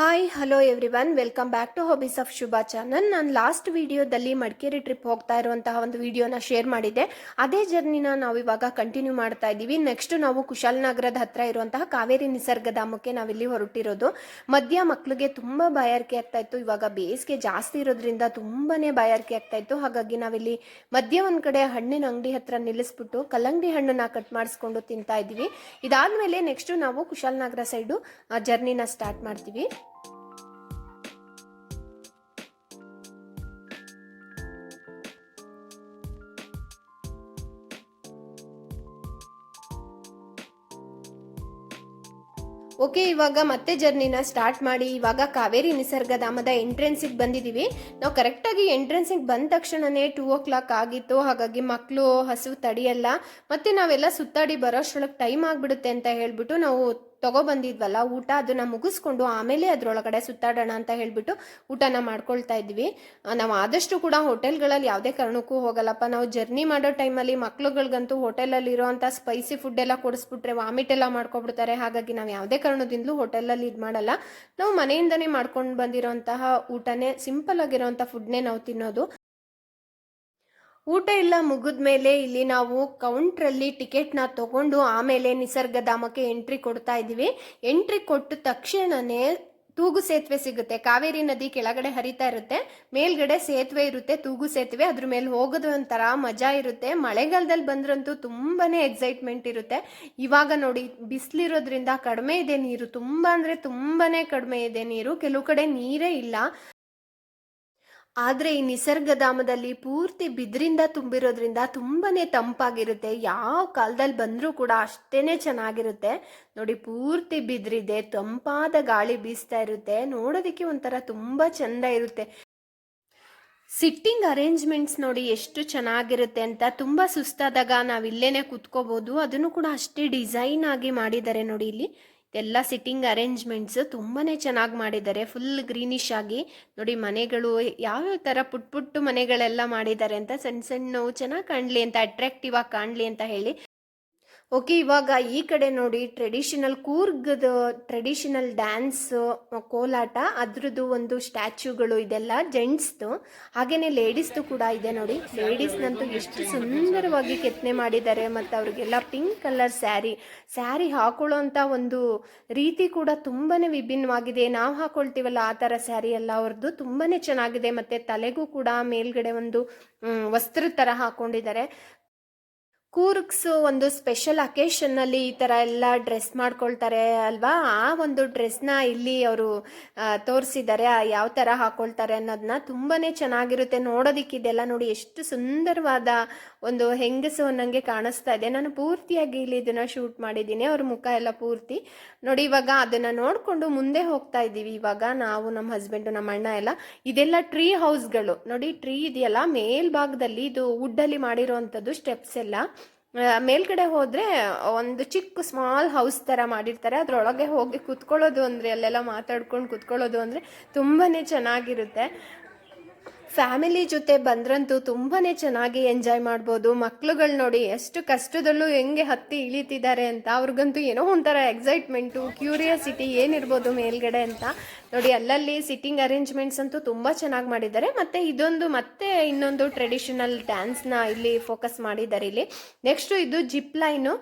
Hi hello everyone welcome back to hobbies of Shubha channel ನಾನು last ವಿಡಿಯೋದಲ್ಲಿ Madikeri trip ಹೋಗ್ತಾ ಇರುವಂತಹ ಒಂದು ವಿಡಿಯೋನ ಶೇರ್ ಮಾಡಿದ್ದೆ. ಅದೇ ಜರ್ನಿನ ನಾವು ಇವಾಗ ಕಂಟಿನ್ಯೂ ಮಾಡ್ತಾ ಇದ್ದೀವಿ. ನೆಕ್ಸ್ಟ್ ನಾವು ಕುಶಾಲನಗರದ ಹತ್ರ ಇರುವಂತಹ ಕಾವೇರಿ ನಿಸರ್ಗಧಾಮಕ್ಕೆ ನಾವಿಲ್ಲಿ ಹೊರಟಿರೋದು. ಮಧ್ಯ ಮಕ್ಕಳಿಗೆ ತುಂಬ ಬಾಯಾರಿಕೆ ಆಗ್ತಾ ಇತ್ತು. ಇವಾಗ ಬೇಸಿಗೆ ಜಾಸ್ತಿ ಇರೋದ್ರಿಂದ ತುಂಬಾನೇ ಬಾಯಾರಿಕೆ ಆಗ್ತಾ ಇತ್ತು. ಹಾಗಾಗಿ ನಾವಿಲ್ಲಿ ಮಧ್ಯ ಒಂದ್ ಕಡೆ ಹಣ್ಣಿನ ಅಂಗಡಿ ಹತ್ರ ನಿಲ್ಲಿಸ್ಬಿಟ್ಟು ಕಲ್ಲಂಗಡಿ ಹಣ್ಣನ್ನ ಕಟ್ ಮಾಡಿಸ್ಕೊಂಡು ತಿಂತಾ ಇದ್ದೀವಿ. ಇದಾದ್ಮೇಲೆ ನೆಕ್ಸ್ಟ್ ನಾವು ಕುಶಾಲನಗರ ಸೈಡು ಜರ್ನಿನ ಸ್ಟಾರ್ಟ್ ಮಾಡ್ತೀವಿ. ಓಕೆ ಇವಾಗ ಮತ್ತೆ ಜರ್ನಿನ ಸ್ಟಾರ್ಟ್ ಮಾಡಿ. ಇವಾಗ ಕಾವೇರಿ ನಿಸರ್ಗಧಾಮದ ಎಂಟ್ರೆನ್ಸಿಗೆ ಬಂದಿದ್ದೀವಿ ನಾವು ಕರೆಕ್ಟಾಗಿ ಎಂಟ್ರೆನ್ಸಿಗೆ ಬಂದ ತಕ್ಷಣನೇ ಟೂ ಓ ಕ್ಲಾಕ್ ಆಗಿತ್ತು. ಹಾಗಾಗಿ ಮಕ್ಕಳು ಹಸು ತಡಿಯಲ್ಲ. ಮತ್ತೆ ನಾವೆಲ್ಲ ಸುತ್ತಾಡಿ ಬರೋಷ್ಟೊಳಗೆ ಟೈಮ್ ಆಗಿಬಿಡುತ್ತೆ ಅಂತ ಹೇಳ್ಬಿಟ್ಟು ನಾವು ತಗೊಬಂದಿದ್ವಲ್ಲ, ಊಟ ಅದನ್ನ ಮುಗಿಸ್ಕೊಂಡು ಆಮೇಲೆ ಅದ್ರೊಳಗಡೆ ಸುತ್ತಾಡೋಣ ಅಂತ ಹೇಳ್ಬಿಟ್ಟು ಊಟನ ಮಾಡ್ಕೊಳ್ತಾ ಇದ್ವಿ. ನಾವು ಆದಷ್ಟು ಕೂಡ ಹೋಟೆಲ್ಗಳಲ್ಲಿ ಯಾವುದೇ ಕಾರಣಕ್ಕೂ ಹೋಗಲ್ಲಪ್ಪ. ನಾವು ಜರ್ನಿ ಮಾಡೋ ಟೈಮಲ್ಲಿ ಮಕ್ಳುಗಳ್ಗಂತೂ ಹೋಟೆಲಲ್ಲಿ ಇರೋವಂಥ ಸ್ಪೈಸಿ ಫುಡ್ ಎಲ್ಲ ಕೊಡಿಸ್ಬಿಟ್ರೆ ವಾಮಿಟ್ ಎಲ್ಲ ಮಾಡ್ಕೊಬಿಡ್ತಾರೆ. ಹಾಗಾಗಿ ನಾವು ಯಾವುದೇ ಕಾರಣದಿಂದಲೂ ಹೋಟೆಲಲ್ಲಿ ಇದು ಮಾಡಲ್ಲ. ನಾವು ಮನೆಯಿಂದನೇ ಮಾಡ್ಕೊಂಡು ಬಂದಿರೋಂತಹ ಊಟನೇ ಸಿಂಪಲ್ ಆಗಿರೋಂಥ ಫುಡ್ನೇ ನಾವು ತಿನ್ನೋದು. ಊಟ ಎಲ್ಲ ಮುಗಿದ್ಮೇಲೆ ಇಲ್ಲಿ ನಾವು ಕೌಂಟ್ರಲ್ಲಿ ಟಿಕೆಟ್ನ ತಗೊಂಡು ಆಮೇಲೆ ನಿಸರ್ಗಧಾಮಕ್ಕೆ ಎಂಟ್ರಿ ಕೊಡ್ತಾ ಇದ್ದೀವಿ. ಎಂಟ್ರಿ ಕೊಟ್ಟ ತಕ್ಷಣನೇ ತೂಗು ಸೇತುವೆ ಸಿಗುತ್ತೆ. ಕಾವೇರಿ ನದಿ ಕೆಳಗಡೆ ಹರಿತಾ ಇರುತ್ತೆ. ಮೇಲ್ಗಡೆ ಸೇತುವೆ ಇರುತ್ತೆ, ತೂಗು ಸೇತುವೆ. ಅದ್ರ ಮೇಲೆ ಹೋಗೋದು ಒಂಥರ ಮಜಾ ಇರುತ್ತೆ. ಮಳೆಗಾಲದಲ್ಲಿ ಬಂದ್ರಂತೂ ತುಂಬಾನೇ ಎಕ್ಸೈಟ್ಮೆಂಟ್ ಇರುತ್ತೆ. ಇವಾಗ ನೋಡಿ, ಬಿಸಿಲಿರೋದ್ರಿಂದ ಕಡಿಮೆ ಇದೆ ನೀರು. ತುಂಬಾ ಅಂದ್ರೆ ತುಂಬಾನೇ ಕಡಿಮೆ ಇದೆ ನೀರು. ಕೆಲವು ಕಡೆ ನೀರೇ ಇಲ್ಲ. ಆದರೆ ಈ ನಿಸರ್ಗಧಾಮದಲ್ಲಿ ಪೂರ್ತಿ ಬಿದಿರಿಂದ ತುಂಬಿರೋದ್ರಿಂದ ತುಂಬಾನೇ ತಂಪಾಗಿರುತ್ತೆ. ಯಾವ ಕಾಲದಲ್ಲಿ ಬಂದರೂ ಕೂಡ ಅಷ್ಟೇನೆ ಚೆನ್ನಾಗಿರುತ್ತೆ. ನೋಡಿ, ಪೂರ್ತಿ ಬಿದಿರಿದೆ, ತಂಪಾದ ಗಾಳಿ ಬೀಸ್ತಾ ಇರುತ್ತೆ. ನೋಡೋದಕ್ಕೆ ಒಂಥರ ತುಂಬ ಚಂದ ಇರುತ್ತೆ. ಸಿಟ್ಟಿಂಗ್ ಅರೇಂಜ್ಮೆಂಟ್ಸ್ ನೋಡಿ ಎಷ್ಟು ಚೆನ್ನಾಗಿರುತ್ತೆ ಅಂತ. ತುಂಬ ಸುಸ್ತಾದಾಗ ನಾವು ಇಲ್ಲೇನೆ ಕುತ್ಕೋಬಹುದು ಅದನ್ನು ಕೂಡ ಅಷ್ಟೇ ಡಿಸೈನ್ ಆಗಿ ಮಾಡಿದ್ದಾರೆ ನೋಡಿ ಇಲ್ಲಿ. ಎಲ್ಲ ಸಿಟ್ಟಿಂಗ್ ಅರೇಂಜ್ಮೆಂಟ್ಸ್ ತುಂಬಾ ಚೆನ್ನಾಗಿ ಮಾಡಿದ್ದಾರೆ. ಫುಲ್ ಗ್ರೀನಿಶ್ ಆಗಿ. ನೋಡಿ ಮನೆಗಳು ಯಾವ್ಯಾವ ಥರ ಪುಟ್ ಪುಟ್ಟು ಮನೆಗಳೆಲ್ಲ ಮಾಡಿದ್ದಾರೆ ಅಂತ ಸಣ್ಣ ಸಣ್ಣವು ಚೆನ್ನಾಗಿ ಕಾಣಲಿ ಅಂತ ಅಟ್ರಾಕ್ಟಿವ್ ಆಗಿ ಕಾಣಲಿ ಅಂತ ಹೇಳಿ ಓಕೆ, ಇವಾಗ ಈ ಕಡೆ ನೋಡಿ ಟ್ರೆಡಿಷನಲ್ ಕೂರ್ಗದ ಟ್ರೆಡಿಷನಲ್ ಡ್ಯಾನ್ಸ್ ಕೋಲಾಟ, ಅದ್ರದ್ದು ಒಂದು ಸ್ಟ್ಯಾಚ್ಯೂಗಳು ಇದೆಲ್ಲ ಜೆಂಟ್ಸ್ದು ಹಾಗೆಯೇ ಲೇಡೀಸ್ದು ಕೂಡ ಇದೆ ನೋಡಿ. ಲೇಡೀಸ್ನಂತೂ ಎಷ್ಟು ಸುಂದರವಾಗಿ ಕೆತ್ತನೆ ಮಾಡಿದ್ದಾರೆ ಮತ್ತು ಅವ್ರಿಗೆಲ್ಲ ಪಿಂಕ್ ಕಲರ್ ಸ್ಯಾರಿ ಸ್ಯಾರಿ ಹಾಕೊಳ್ಳೋಂಥ ಒಂದು ರೀತಿ ಕೂಡ ತುಂಬಾನೇ ವಿಭಿನ್ನವಾಗಿದೆ. ನಾವು ಹಾಕೊಳ್ತೀವಲ್ಲ ಆ ಥರ ಸ್ಯಾರಿ ಎಲ್ಲ ಅವ್ರದ್ದು ತುಂಬಾನೇ ಚೆನ್ನಾಗಿದೆ. ಮತ್ತು ತಲೆಗೂ ಕೂಡ ಮೇಲ್ಗಡೆ ಒಂದು ವಸ್ತ್ರ ಥರ ಹಾಕೊಂಡಿದ್ದಾರೆ. ಕೂರ್ಗ್ಸ್ ಒಂದು ಸ್ಪೆಷಲ್ ಅಕೇಶನ್ನಲ್ಲಿ ಈ ಥರ ಎಲ್ಲ ಡ್ರೆಸ್ ಮಾಡ್ಕೊಳ್ತಾರೆ ಅಲ್ವಾ? ಆ ಒಂದು ಡ್ರೆಸ್ನ ಇಲ್ಲಿ ಅವರು ತೋರಿಸಿದ್ದಾರೆ. ಯಾವ ಥರ ಹಾಕೊಳ್ತಾರೆ ಅನ್ನೋದನ್ನ ತುಂಬಾನೇ ಚೆನ್ನಾಗಿರುತ್ತೆ. ನೋಡೋದಿಕ್ಕೆ ಇದೆಲ್ಲ ನೋಡಿ ಎಷ್ಟು ಸುಂದರವಾದ ಒಂದು ಹೆಂಗಸು ಅನ್ನಂಗೆ ಕಾಣಿಸ್ತಾ ಇದೆ. ನಾನು ಪೂರ್ತಿಯಾಗಿ ಇಲ್ಲಿ ಇದನ್ನು ಶೂಟ್ ಮಾಡಿದ್ದೀನಿ. ಅವ್ರ ಮುಖ ಎಲ್ಲ ಪೂರ್ತಿ. ನೋಡಿ, ಇವಾಗ ಅದನ್ನ ನೋಡಿಕೊಂಡು ಮುಂದೆ ಹೋಗ್ತಾ ಇದ್ದೀವಿ ಇವಾಗ ನಾವು, ನಮ್ಮ ಹಸ್ಬೆಂಡು ನಮ್ಮ ಅಣ್ಣ ಎಲ್ಲ. ಇದೆಲ್ಲ ಟ್ರೀ ಹೌಸ್ಗಳು ನೋಡಿ ಟ್ರೀ ಇದೆಯಲ್ಲ ಮೇಲ್ಭಾಗದಲ್ಲಿ ಇದು ವುಡ್ಡಲ್ಲಿ ಮಾಡಿರೋವಂಥದ್ದು ಸ್ಟೆಪ್ಸ್ ಎಲ್ಲ. ಮೇಲ್ಗಡೆ ಹೋದ್ರೆ ಒಂದು ಚಿಕ್ಕ ಸ್ಮಾಲ್ ಹೌಸ್ ತರ ಮಾಡಿರ್ತಾರೆ. ಅದರೊಳಗೆ ಹೋಗಿ ಕುತ್ಕೊಳ್ಳೋದು ಅಂದ್ರೆ, ಅಲ್ಲೆಲ್ಲ ಮಾತಾಡ್ಕೊಂಡು ಕುತ್ಕೊಳ್ಳೋದು ಅಂದ್ರೆ ತುಂಬಾನೇ ಚೆನ್ನಾಗಿರುತ್ತೆ. ಫ್ಯಾಮಿಲಿ ಜೊತೆ ಬಂದ್ರಂತೂ ತುಂಬಾನೇ ಚೆನ್ನಾಗಿ ಎಂಜಾಯ್ ಮಾಡ್ಬೋದು. ಮಕ್ಳುಗಳು ನೋಡಿ ಎಷ್ಟು ಕಷ್ಟದಲ್ಲೂ ಹೆಂಗೆ ಹತ್ತಿ ಇಳಿತಿದ್ದಾರೆ ಅಂತ, ಅವ್ರಿಗಂತೂ ಏನೋ ಒಂಥರ ಎಕ್ಸೈಟ್ಮೆಂಟು ಕ್ಯೂರಿಯಾಸಿಟಿ ಏನಿರ್ಬೋದು ಮೇಲ್ಗಡೆ ಅಂತ. ನೋಡಿ, ಅಲ್ಲಲ್ಲಿ ಸಿಟ್ಟಿಂಗ್ ಅರೇಂಜ್ಮೆಂಟ್ಸ್ ಅಂತೂ ತುಂಬ ಚೆನ್ನಾಗಿ ಮಾಡಿದ್ದಾರೆ. ಮತ್ತೆ ಇದೊಂದು ಮತ್ತೆ ಇನ್ನೊಂದು ಟ್ರೆಡಿಷನಲ್ ಡ್ಯಾನ್ಸ್ನ ಇಲ್ಲಿ ಫೋಕಸ್ ಮಾಡಿದ್ದಾರೆ ಇಲ್ಲಿ. ನೆಕ್ಸ್ಟ್ ಇದು ಜಿಪ್ ಲೈನು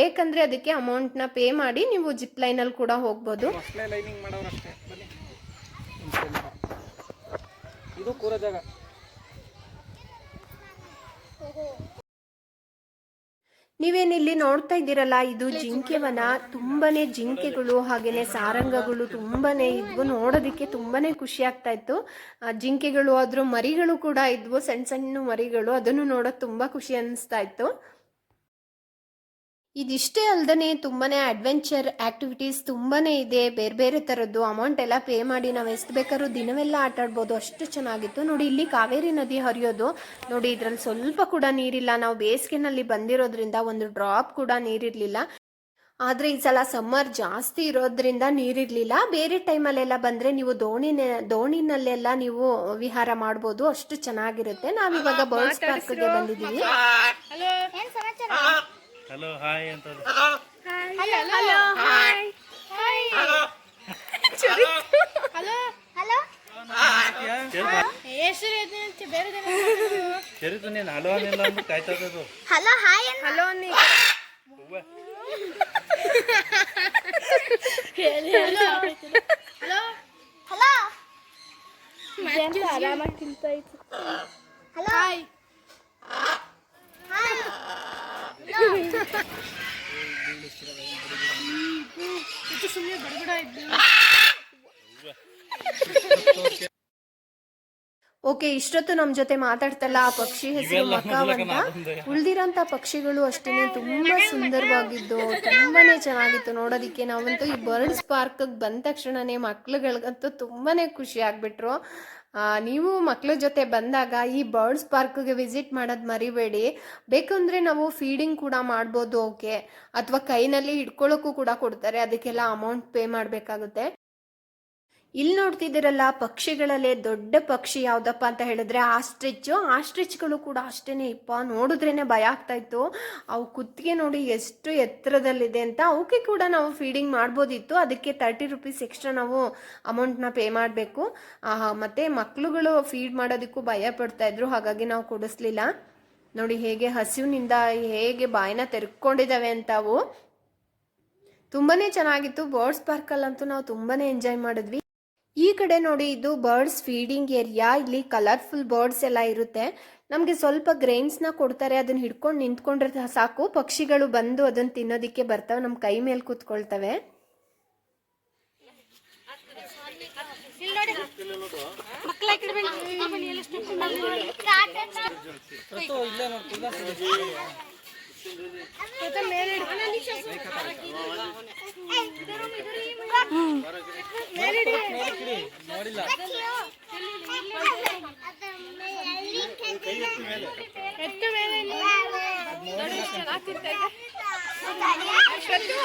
ಬೇಕಂದ್ರೆ ಅದಕ್ಕೆ ಅಮೌಂಟ್ನ ಪೇ ಮಾಡಿ ನೀವು ಜಿಪ್ ಲೈನಲ್ಲಿ ಕೂಡ ಹೋಗ್ಬೋದು ಅಷ್ಟೇ ಲೈನಿಂಗ್ ಮಾಡೋರು ಅಷ್ಟೇ ಬನ್ನಿ ಒಂದ್ ಸಲ. ಇದು ಕೂರ ಜಾಗ. ನೀವೇನಿಲ್ಲಿ ನೋಡ್ತಾ ಇದ್ದೀರಲ್ಲ, ಇದು ಜಿಂಕೆವನ ತುಂಬಾನೇ ಜಿಂಕೆಗಳು ಹಾಗೇನೆ ಸಾರಂಗಗಳು ತುಂಬಾನೇ ಇದ್ವು. ನೋಡೋದಕ್ಕೆ ತುಂಬಾನೇ ಖುಷಿ ಆಗ್ತಾ ಇತ್ತು. ಜಿಂಕೆಗಳು ಅದ್ರ ಮರಿಗಳು ಕೂಡ ಇದ್ವು, ಸಣ್ಣ ಸಣ್ಣ ಮರಿಗಳು. ಅದನ್ನು ನೋಡೋದು ತುಂಬಾ ಖುಷಿ ಅನಿಸ್ತಾ ಇತ್ತು. ಇದಿಷ್ಟೇ ಅಲ್ದೇ ತುಂಬಾ ಅಡ್ವೆಂಚರ್ ಆಕ್ಟಿವಿಟೀಸ್ ತುಂಬಾ ಇದೆ. ಬೇರೆ ಬೇರೆ ಥರದ್ದು ಅಮೌಂಟ್ ಎಲ್ಲ ಪೇ ಮಾಡಿ ನಾವು ಎಷ್ಟು ಬೇಕಾದ್ರೂ ದಿನವೆಲ್ಲ ಆಟ ಆಡ್ಬೋದು. ಅಷ್ಟು ಚೆನ್ನಾಗಿತ್ತು. ನೋಡಿ ಇಲ್ಲಿ ಕಾವೇರಿ ನದಿ ಹರಿಯೋದು. ನೋಡಿ ಇದ್ರಲ್ಲಿ ಸ್ವಲ್ಪ ಕೂಡ ನೀರಿಲ್ಲ. ನಾವು ಬೇಸಿಗೆನಲ್ಲಿ ಬಂದಿರೋದ್ರಿಂದ ಒಂದು ಡ್ರಾಪ್ ಕೂಡ ನೀರಿರಲಿಲ್ಲ. ಆದರೆ ಈ ಸಲ ಸಮ್ಮರ್ ಜಾಸ್ತಿ ಇರೋದ್ರಿಂದ ನೀರಿರಲಿಲ್ಲ. ಬೇರೆ ಟೈಮಲ್ಲೆಲ್ಲ ಬಂದರೆ ನೀವು ದೋಣಿನ ದೋಣಿನಲ್ಲೆಲ್ಲ ನೀವು ವಿಹಾರ ಮಾಡ್ಬೋದು. ಅಷ್ಟು ಚೆನ್ನಾಗಿರುತ್ತೆ. ನಾವಿವಾಗ ಬರ್ಡ್ಸ್ ಪಾರ್ಕ್ಗೆ ಬಂದಿದ್ದೀವಿ. ಹಲೋ ಹಾಯ್ ಅಂತ ಹಲೋ ಹಾಯ್ ಹಲೋ ನೀನು ಹಲೋ ಅನ್ನಿಲ್ಲ ಅಂದ್ರೆ ಕಾಯ್ತಾ ಇದ್ದದು ಹಲೋ ಹಾಯ್ ಹಲೋ ಅನ್ನಿ ಹಲೋ ಹಲೋ ಹಲೋ ಆರಾಮಾಗಿ ತಿಂತ ಇತ್ತು ಹಲೋ ಹಾಯ್ ಹಾಯ್ ಸುಮ್ಮನೆ ಬಡಬಡ ಇದ್ದು ಓಕೆ ಇಷ್ಟೊತ್ತು ನಮ್ಮ ಜೊತೆ ಮಾತಾಡ್ತಲ್ಲ ಆ ಪಕ್ಷಿ ಹೆಸರು ಮಕಾವಂತ ಉಳ್ದಿರೋಂತ ಪಕ್ಷಿಗಳು ಅಷ್ಟೇ ತುಂಬಾ ಸುಂದರವಾಗಿದ್ದು ತುಂಬಾನೇ ಚೆನ್ನಾಗಿತ್ತು ನೋಡೋದಿಕ್ಕೆ. ನಾವಂತೂ ಈ ಬರ್ಡ್ಸ್ ಪಾರ್ಕ್ ಬಂದ ತಕ್ಷಣನೇ ಮಕ್ಳುಗಳಿಗಂತೂ ತುಂಬಾನೇ ಖುಷಿ ಆಗ್ಬಿಟ್ರು. ನೀವು ಮಕ್ಕಳ ಜೊತೆ ಬಂದಾಗ ಈ ಬರ್ಡ್ಸ್ ಪಾರ್ಕ್ಗೆ ವಿಸಿಟ್ ಮಾಡೋದು ಮರಿಬೇಡಿ. ಬೇಕಂದ್ರೆ ನಾವು ಫೀಡಿಂಗ್ ಕೂಡ ಮಾಡ್ಬೋದು ಓಕೆ ಅಥವಾ ಕೈನಲ್ಲಿ ಹಿಡ್ಕೊಳ್ಳೋಕ್ಕೂ ಕೂಡ ಕೊಡ್ತಾರೆ, ಅದಕ್ಕೆಲ್ಲ ಅಮೌಂಟ್ ಪೇ ಮಾಡಬೇಕಾಗುತ್ತೆ. ಇಲ್ಲಿ ನೋಡ್ತಿದ್ದೀರಲ್ಲ, ಪಕ್ಷಿಗಳಲ್ಲೇ ದೊಡ್ಡ ಪಕ್ಷಿ ಯಾವ್ದಪ್ಪ ಅಂತ ಹೇಳಿದ್ರೆ ಆಸ್ಟ್ರಿಚ್. ಆಸ್ಟ್ರಿಚ್ಗಳು ಕೂಡ ಅಷ್ಟೇನೆ ಇಪ್ಪ, ನೋಡಿದ್ರೇನೆ ಭಯ ಆಗ್ತಾ ಇತ್ತು. ಅವು ಕುತ್ತಿಗೆ ನೋಡಿ ಎಷ್ಟು ಎತ್ತರದಲ್ಲಿದೆ ಅಂತ ಅವಕ್ಕೆ ಕೂಡ ನಾವು ಫೀಡಿಂಗ್ ಮಾಡ್ಬೋದಿತ್ತು. ಅದಕ್ಕೆ ತರ್ಟಿ ರುಪೀಸ್ ಎಕ್ಸ್ಟ್ರಾ ನಾವು ಅಮೌಂಟ್ನ ಪೇ ಮಾಡಬೇಕು. ಮತ್ತು ಮಕ್ಳುಗಳು ಫೀಡ್ ಮಾಡೋದಕ್ಕೂ ಭಯ ಪಡ್ತಾ ಇದ್ರು, ಹಾಗಾಗಿ ನಾವು ಕೊಡಿಸ್ಲಿಲ್ಲ. ನೋಡಿ, ಹೇಗೆ ಹಸಿವಿನಿಂದ ಹೇಗೆ ಬಾಯಿನ ತೆರ್ಕೊಂಡಿದ್ದಾವೆ ಅಂತ ಅವು. ತುಂಬಾನೇ ಚೆನ್ನಾಗಿತ್ತು. ಬರ್ಡ್ಸ್ ಪಾರ್ಕಲ್ಲಂತೂ ನಾವು ತುಂಬಾನೇ ಎಂಜಾಯ್ ಮಾಡಿದ್ವಿ. ಈ ಕಡೆ ನೋಡಿ ಇದು ಬರ್ಡ್ಸ್ ಫೀಡಿಂಗ್ ಏರಿಯಾ ಇಲ್ಲಿ ಕಲರ್ಫುಲ್ ಬರ್ಡ್ಸ್ ಎಲ್ಲ ಇರುತ್ತೆ. ನಮಗೆ ಸ್ವಲ್ಪ ಗ್ರೈನ್ಸ್ನ ಕೊಡ್ತಾರೆ. ಅದನ್ನ ಹಿಡ್ಕೊಂಡು ನಿಂತ್ಕೊಂಡ್ರೆ ಸಾಕು. ಪಕ್ಷಿಗಳು ಬಂದು ಅದನ್ನ ತಿನ್ನೋದಿಕ್ಕೆ ಬರ್ತವೆ. ನಮ್ಮ ಕೈ ಮೇಲೆ ಕೂತ್ಕೊಳ್ತವೆ.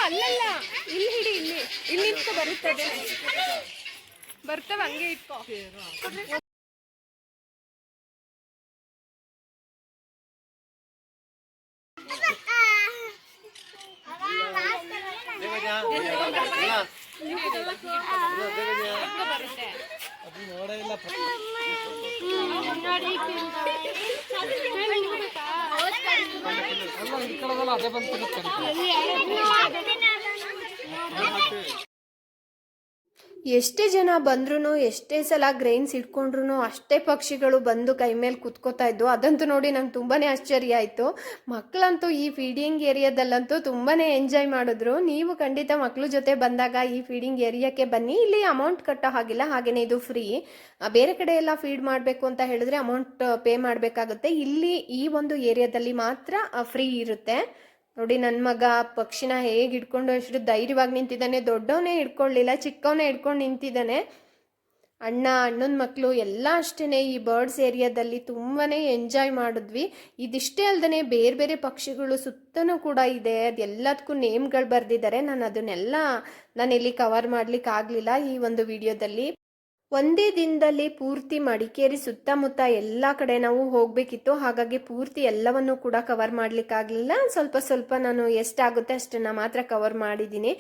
ಅಲ್ಲಲ್ಲ ಇಲ್ಲಿ ಹಿಡಿ ಇಲ್ಲಿ ಇಲ್ಲಿ ಬರುತ್ತದೆ ಬರ್ತವೆ ಹಂಗೆ ಇಟ್ಕೋ ಅದು ನೋಡೇ ಇಲ್ಲ ಪ್ರ- ಅಲ್ಲ ಹಿಡ್ಕೊಳ್ಳೋದಲ್ಲ ಅದೇ ಬಂದು ತಿನ್ನುತ್ತೆ ಎಷ್ಟೇ ಜನ ಬಂದ್ರೂ ಎಷ್ಟೇ ಸಲ ಗ್ರೈನ್ಸ್ ಇಟ್ಕೊಂಡ್ರು ಅಷ್ಟೇ ಪಕ್ಷಿಗಳು ಬಂದು ಕೈ ಮೇಲೆ ಕುತ್ಕೋತಾ ಇದ್ವು. ಅದಂತೂ ನೋಡಿ ನಂಗೆ ತುಂಬಾನೇ ಆಶ್ಚರ್ಯ ಆಯಿತು. ಮಕ್ಕಳಂತೂ ಈ ಫೀಡಿಂಗ್ ಏರಿಯಾದಲ್ಲಂತೂ ತುಂಬಾನೇ ಎಂಜಾಯ್ ಮಾಡಿದ್ರು. ನೀವು ಖಂಡಿತ ಮಕ್ಕಳ ಜೊತೆ ಬಂದಾಗ ಈ ಫೀಡಿಂಗ್ ಏರಿಯಾಕ್ಕೆ ಬನ್ನಿ. ಇಲ್ಲಿ ಅಮೌಂಟ್ ಕಟ್ಟೋ ಹಾಗಿಲ್ಲ, ಹಾಗೇನೇ ಇದು ಫ್ರೀ ಬೇರೆ ಕಡೆ ಎಲ್ಲ ಫೀಡ್ ಮಾಡಬೇಕು ಅಂತ ಹೇಳಿದ್ರೆ ಅಮೌಂಟ್ ಪೇ ಮಾಡಬೇಕಾಗುತ್ತೆ. ಇಲ್ಲಿ ಈ ಒಂದು ಏರಿಯಾದಲ್ಲಿ ಮಾತ್ರ ಫ್ರೀ ಇರುತ್ತೆ. ನೋಡಿ ನನ್ನ ಮಗ ಪಕ್ಷಿನ ಹೇಗೆ ಹಿಡ್ಕೊಂಡು ಅಷ್ಟು ಧೈರ್ಯವಾಗಿ ನಿಂತಿದ್ದಾನೆ. ದೊಡ್ಡವನೇ ಹಿಡ್ಕೊಳ್ಳಿಲ್ಲ ಚಿಕ್ಕವನೇ ಹಿಡ್ಕೊಂಡು ನಿಂತಿದ್ದಾನೆ. ಅಣ್ಣ, ಅಣ್ಣನ ಮಕ್ಕಳು ಎಲ್ಲ ಅಷ್ಟೇ ಈ ಬರ್ಡ್ಸ್ ಏರಿಯಾದಲ್ಲಿ ತುಂಬಾ ಎಂಜಾಯ್ ಮಾಡಿದ್ವಿ. ಇದಿಷ್ಟೇ ಅಲ್ಲದೆ ಬೇರೆ ಬೇರೆ ಪಕ್ಷಿಗಳು ಸುತ್ತನೂ ಕೂಡ ಇದೆ. ಅದೆಲ್ಲದಕ್ಕೂ ನೇಮ್ಗಳು ಬರೆದಿದ್ದಾರೆ. ನಾನು ಅದನ್ನೆಲ್ಲ ನಾನು ಇಲ್ಲಿ ಕವರ್ ಮಾಡ್ಲಿಕ್ಕೆ ಆಗಲಿಲ್ಲ ಈ ಒಂದು ವಿಡಿಯೋದಲ್ಲಿ ಒಂದೇ ದಿನದಲ್ಲಿ ಪೂರ್ತಿ ಮಡಿಕೇರಿ ಸುತ್ತಮುತ್ತ ಎಲ್ಲ ಕಡೆ ನಾವು ಹೋಗಬೇಕಿತ್ತು. ಹಾಗಾಗಿ ಪೂರ್ತಿ ಎಲ್ಲವನ್ನು ಕೂಡ ಕವರ್ ಮಾಡಲಿಕ್ಕಾಗಲಿಲ್ಲ ಸ್ವಲ್ಪ ಸ್ವಲ್ಪ ನಾನು ಎಷ್ಟಾಗುತ್ತೆ ಅಷ್ಟನ್ನು ಮಾತ್ರ ಕವರ್ ಮಾಡಿದ್ದೀನಿ.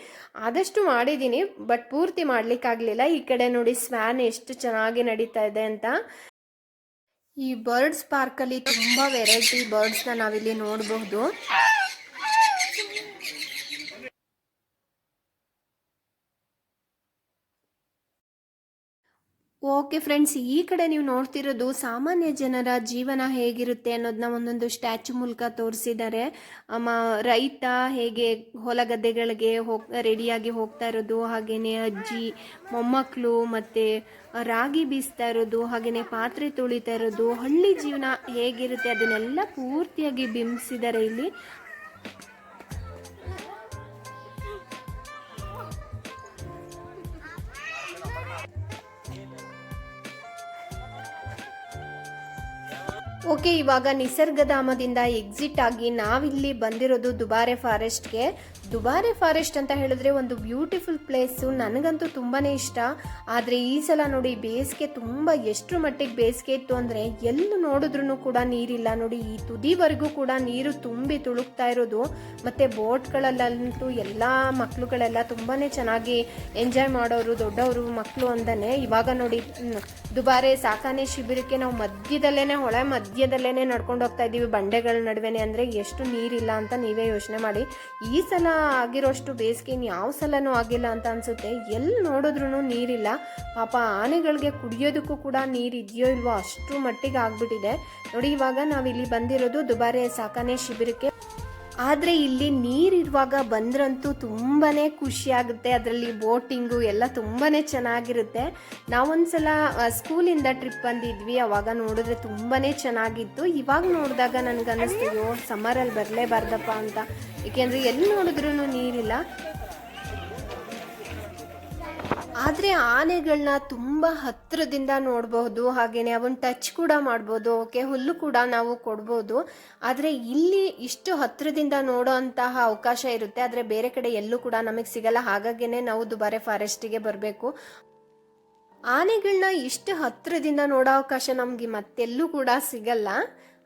ಆದಷ್ಟು ಮಾಡಿದ್ದೀನಿ ಬಟ್ ಪೂರ್ತಿ ಮಾಡಲಿಕ್ಕಾಗಲಿಲ್ಲ ಈ ಕಡೆ ನೋಡಿ ಸ್ವ್ಯಾನ್ ಎಷ್ಟು ಚೆನ್ನಾಗಿ ನಡೀತಾ ಇದೆ ಅಂತ. ಈ ಬರ್ಡ್ಸ್ ಪಾರ್ಕಲ್ಲಿ ತುಂಬ ವೆರೈಟಿ ಬರ್ಡ್ಸ್ನ ನಾವಿಲ್ಲಿ ನೋಡಬಹುದು. ಓಕೆ ಫ್ರೆಂಡ್ಸ್, ಈ ಕಡೆ ನೀವು ನೋಡ್ತಿರೋದು ಸಾಮಾನ್ಯ ಜನರ ಜೀವನ ಹೇಗಿರುತ್ತೆ ಅನ್ನೋದನ್ನ ಒಂದೊಂದು ಸ್ಟ್ಯಾಚು ಮೂಲಕ ತೋರಿಸಿದ್ದಾರೆ. ರೈತ ಹೇಗೆ ಹೊಲ ಗದ್ದೆಗಳಿಗೆ ಹೋಗ್, ರೆಡಿಯಾಗಿ ಹೋಗ್ತಾ ಇರೋದು ಹಾಗೆಯೇ ಅಜ್ಜಿ ಮೊಮ್ಮಕ್ಕಳು ಮತ್ತು ರಾಗಿ ಬೀಸ್ತಾ ಇರೋದು ಹಾಗೆಯೇ ಪಾತ್ರೆ ತೊಳಿತಾ ಇರೋದು, ಹಳ್ಳಿ ಜೀವನ ಹೇಗಿರುತ್ತೆ ಅದನ್ನೆಲ್ಲ ಪೂರ್ತಿಯಾಗಿ ಬಿಂಬಿಸಿದ್ದಾರೆ ಇಲ್ಲಿ. ಓಕೆ ಇವಾಗ ನಿಸರ್ಗಧಾಮದಿಂದ ಎಕ್ಸಿಟ್ ಆಗಿ ನಾವಿಲ್ಲಿ ಬಂದಿರೋದು ದುಬಾರೆ ಫಾರೆಸ್ಟ್ಗೆ ದುಬಾರೆ ಫಾರೆಸ್ಟ್ ಅಂತ ಹೇಳಿದ್ರೆ ಒಂದು ಬ್ಯೂಟಿಫುಲ್ ಪ್ಲೇಸು. ನನಗಂತೂ ತುಂಬಾನೇ ಇಷ್ಟ. ಆದರೆ ಈ ಸಲ ನೋಡಿ ಬೇಸಿಗೆ ತುಂಬ ಎಷ್ಟರ ಮಟ್ಟಿಗೆ ಬೇಸಿಗೆ ಇತ್ತು ಅಂದರೆ ಎಲ್ಲೂ ನೋಡಿದ್ರೂ ಕೂಡ ನೀರಿಲ್ಲ. ನೋಡಿ ಈ ತುದಿವರೆಗೂ ಕೂಡ ನೀರು ತುಂಬಿ ತುಳುಕ್ತಾ ಇರೋದು. ಮತ್ತು ಬೋಟ್ಗಳಲ್ಲಂತೂ ಎಲ್ಲ ಮಕ್ಕಳುಗಳೆಲ್ಲ ತುಂಬಾ ಚೆನ್ನಾಗಿ ಎಂಜಾಯ್ ಮಾಡೋರು, ದೊಡ್ಡವರು ಮಕ್ಕಳು ಅಂದನೆ ಇವಾಗ ನೋಡಿ ದುಬಾರೆ ಸಾಕಾನೆ ಶಿಬಿರಕ್ಕೆ ನಾವು ಮಧ್ಯದಲ್ಲೇನೆ, ಹೊಳೆ ಮಧ್ಯದಲ್ಲೇನೆ ನಡ್ಕೊಂಡು ಹೋಗ್ತಾ ಇದ್ದೀವಿ. ಬಂಡೆಗಳ ನಡುವೆನೆ ಅಂದರೆ ಎಷ್ಟು ನೀರಿಲ್ಲ ಅಂತ ನೀವೇ ಯೋಚನೆ ಮಾಡಿ. ಈ ಸಲ ಆಗಿರೋಷ್ಟು ಬೇಸಿಗೆ ಯಾವ ಸಲನೂ ಆಗಿಲ್ಲ ಅಂತ ಅನ್ಸುತ್ತೆ. ಎಲ್ಲಿ ನೋಡಿದ್ರೂ ನೀರಿಲ್ಲ. ಪಾಪ ಆನೆಗಳಿಗೆ ಕುಡಿಯೋದಕ್ಕೂ ಕೂಡ ನೀರು ಇದೆಯೋ ಇಲ್ವೋ ಅಷ್ಟು ಮಟ್ಟಿಗೆ ಆಗ್ಬಿಟ್ಟಿದೆ. ನೋಡಿ ಇವಾಗ ನಾವಿಲ್ಲಿ ಬಂದಿರೋದು ದುಬಾರೆ ಸಾಕಾನೆ ಶಿಬಿರಕ್ಕೆ. ಆದರೆ ಇಲ್ಲಿ ನೀರಿರುವಾಗ ಬಂದ್ರಂತೂ ತುಂಬಾ ಖುಷಿ ಆಗುತ್ತೆ. ಅದರಲ್ಲಿ ಬೋಟಿಂಗು ಎಲ್ಲ ತುಂಬಾ ಚೆನ್ನಾಗಿರುತ್ತೆ. ನಾವೊಂದ್ಸಲ ಸ್ಕೂಲ್ ಸ್ಕೂಲಿಂದ ಟ್ರಿಪ್ ಬಂದಿದ್ವಿ. ಅವಾಗ ನೋಡಿದ್ರೆ ತುಂಬಾ ಚೆನ್ನಾಗಿತ್ತು. ಇವಾಗ ನೋಡಿದಾಗ ನನಗೆ ಅನ್ನಿಸ್ತೀವೋ ಸಮ್ಮರಲ್ಲಿ ಬರಲೇಬಾರ್ದಪ್ಪ ಅಂತ. ಏಕೆಂದರೆ ಎಲ್ಲಿ ನೋಡಿದ್ರೂ ನೀರಿಲ್ಲ. ಆದರೆ ಆನೆಗಳನ್ನ ತುಂಬ ಹತ್ತಿರದಿಂದ ನೋಡಬಹುದು ಹಾಗೆಯೇ ಅವನ್ನ ಟಚ್ ಕೂಡ ಮಾಡ್ಬೋದು, ಓಕೆ, ಹುಲ್ಲು ಕೂಡ ನಾವು ಕೊಡ್ಬೋದು. ಆದರೆ ಇಲ್ಲಿ ಇಷ್ಟು ಹತ್ತಿರದಿಂದ ನೋಡೋ ಅಂತಹ ಅವಕಾಶ ಇರುತ್ತೆ. ಆದರೆ ಬೇರೆ ಕಡೆ ಎಲ್ಲೂ ಕೂಡ ನಮಗೆ ಸಿಗಲ್ಲ. ಹಾಗಾಗಿನೇ ನಾವು ದುಬಾರೆ ಫಾರೆಸ್ಟಿಗೆ ಬರಬೇಕು. ಆನೆಗಳನ್ನ ಇಷ್ಟು ಹತ್ತಿರದಿಂದ ನೋಡೋ ಅವಕಾಶ ನಮಗೆ ಮತ್ತೆಲ್ಲೂ ಕೂಡ ಸಿಗಲ್ಲ.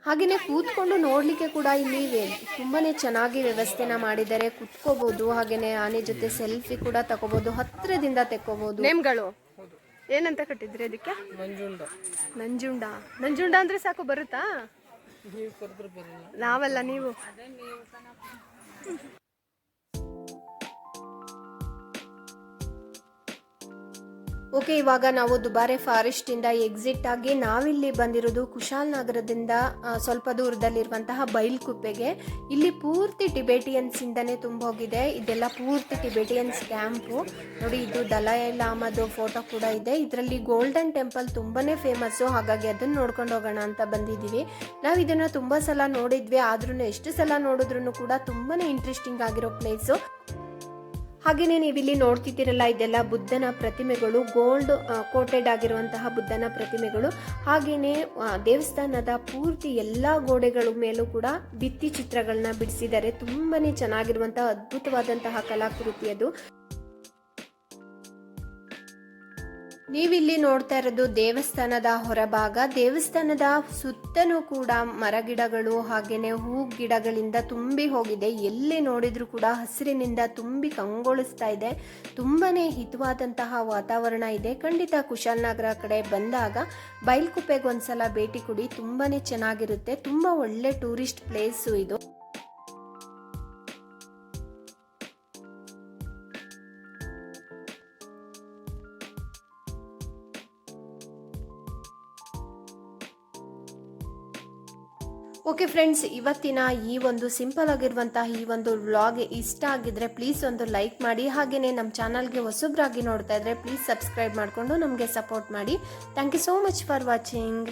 ಹಾಗೆಯೇ ಕೂತ್ಕೊಂಡು ನೋಡಲಿಕ್ಕೆ ಕೂಡ ಇಲ್ಲಿ ತುಂಬಾ ತುಂಬಾನೇ ಚೆನ್ನಾಗಿ ವ್ಯವಸ್ಥೆನ ಮಾಡಿದ್ದಾರೆ. ಕುತ್ಕೋಬಹುದು ಹಾಗೆಯೇ ಆನೆ ಜೊತೆ ಸೆಲ್ಫಿ ಕೂಡ ತಗೋಬಹುದು ಹತ್ತಿರದಿಂದ ತೆಕ್ಕೋಬಹುದು ನೇಮ್ಗಳು. ಏನಂತ ಕಟ್ಟಿದ್ರಿ ಅದಕ್ಕೆ? ನಂಜುಂಡ ನಂಜುಂಡ ನಂಜುಂಡ ಅಂದ್ರೆ ಸಾಕು ಬರುತ್ತಾ? ನೀವು ಕರೆದ್ರೆ ಬರಲ್ಲ. ನಾವಲ್ಲ ನೀವು. ಓಕೆ, ಇವಾಗ ನಾವು ದುಬಾರೆ ಫಾರೆಸ್ಟ್ ಇಂದ ಎಕ್ಸಿಟ್ ಆಗಿ ನಾವಿಲ್ಲಿ ಬಂದಿರೋದು ಕುಶಾಲ್ ನಗರದಿಂದ ಸ್ವಲ್ಪ ದೂರದಲ್ಲಿರುವಂತಹ ಬೈಲ್ಕುಪ್ಪೆಗೆ. ಇಲ್ಲಿ ಪೂರ್ತಿ ಟಿಬೇಟಿಯನ್ಸ್ ಇಂದಾನೆ ತುಂಬೋಗಿದೆ. ಇದೆಲ್ಲ ಪೂರ್ತಿ ಟಿಬೇಟಿಯನ್ಸ್ ಕ್ಯಾಂಪು ನೋಡಿ, ಇದು ದಲೈ ಲಾಮದು ಫೋಟೋ ಕೂಡ ಇದೆ. ಇದರಲ್ಲಿ ಗೋಲ್ಡನ್ ಟೆಂಪಲ್ ತುಂಬಾನೇ ಫೇಮಸ್ಸು. ಹಾಗಾಗಿ ಅದನ್ನು ನೋಡ್ಕೊಂಡು ಹೋಗೋಣ ಅಂತ ಬಂದಿದ್ದೀವಿ. ನಾವು ಇದನ್ನ ತುಂಬಾ ಸಲ ನೋಡಿದ್ವಿ. ಆದ್ರೂ ಎಷ್ಟು ಸಲ ನೋಡಿದ್ರು ಕೂಡ ತುಂಬಾನೇ ಇಂಟ್ರೆಸ್ಟಿಂಗ್ ಆಗಿರೋ ಪ್ಲೇಸು ಹಾಗೆಯೇ ನೀವಿಲ್ಲಿ ನೋಡ್ತಿದ್ದೀರಲ್ಲ, ಇದೆಲ್ಲ ಬುದ್ಧನ ಪ್ರತಿಮೆಗಳು, ಗೋಲ್ಡ್ ಕೋಟೆಡ್ ಆಗಿರುವಂತಹ ಬುದ್ಧನ ಪ್ರತಿಮೆಗಳು. ಹಾಗೆಯೇ ದೇವಸ್ಥಾನದ ಪೂರ್ತಿ ಎಲ್ಲ ಗೋಡೆಗಳ ಮೇಲೂ ಕೂಡ ಭಿತ್ತಿ ಚಿತ್ರಗಳನ್ನ ಬಿಡಿಸಿದ್ದಾರೆ. ತುಂಬಾನೇ ಚೆನ್ನಾಗಿರುವಂತಹ ಅದ್ಭುತವಾದಂತಹ ಕಲಾಕೃತಿ ಅದು. ನೀವಿಲ್ಲಿ ನೋಡ್ತಾ ಇರೋದು ದೇವಸ್ಥಾನದ ಹೊರಭಾಗ. ದೇವಸ್ಥಾನದ ಸುತ್ತಲೂ ಕೂಡ ಮರಗಿಡಗಳು ಹಾಗೇನೆ ಹೂ ಗಿಡಗಳಿಂದ ತುಂಬಿ ಹೋಗಿದೆ. ಎಲ್ಲಿ ನೋಡಿದ್ರು ಕೂಡ ಹಸಿರಿನಿಂದ ತುಂಬಿ ಕಂಗೊಳಿಸ್ತಾ ಇದೆ. ತುಂಬಾನೇ ಹಿತವಾದಂತಹ ವಾತಾವರಣ ಇದೆ. ಖಂಡಿತ ಕುಶಾಲನಗರ ಕಡೆ ಬಂದಾಗ ಬೈಲ್ಕುಪ್ಪೆಗೆ ಒಂದ್ಸಲ ಭೇಟಿ ಕೊಡಿ. ತುಂಬಾನೇ ಚೆನ್ನಾಗಿರುತ್ತೆ. ತುಂಬಾ ಒಳ್ಳೆ ಟೂರಿಸ್ಟ್ ಪ್ಲೇಸು ಇದು. ಓಕೆ ಫ್ರೆಂಡ್ಸ್ ಇವತ್ತಿನ ಈ ಒಂದು ಸಿಂಪಲ್ ಆಗಿರುವಂತಹ ಈ ಒಂದು ವ್ಲಾಗ್ ಇಷ್ಟ ಆಗಿದ್ರೆ ಪ್ಲೀಸ್ ಒಂದು ಲೈಕ್ ಮಾಡಿ. ಹಾಗೆಯೇ ನಮ್ಮ ಚಾನಲ್ಗೆ ಹೊಸಬ್ರಾಗಿ ನೋಡ್ತಾ ಇದ್ರೆ ಪ್ಲೀಸ್ ಸಬ್ಸ್ಕ್ರೈಬ್ ಮಾಡಿಕೊಂಡು ನಮಗೆ ಸಪೋರ್ಟ್ ಮಾಡಿ. Thank you so much for watching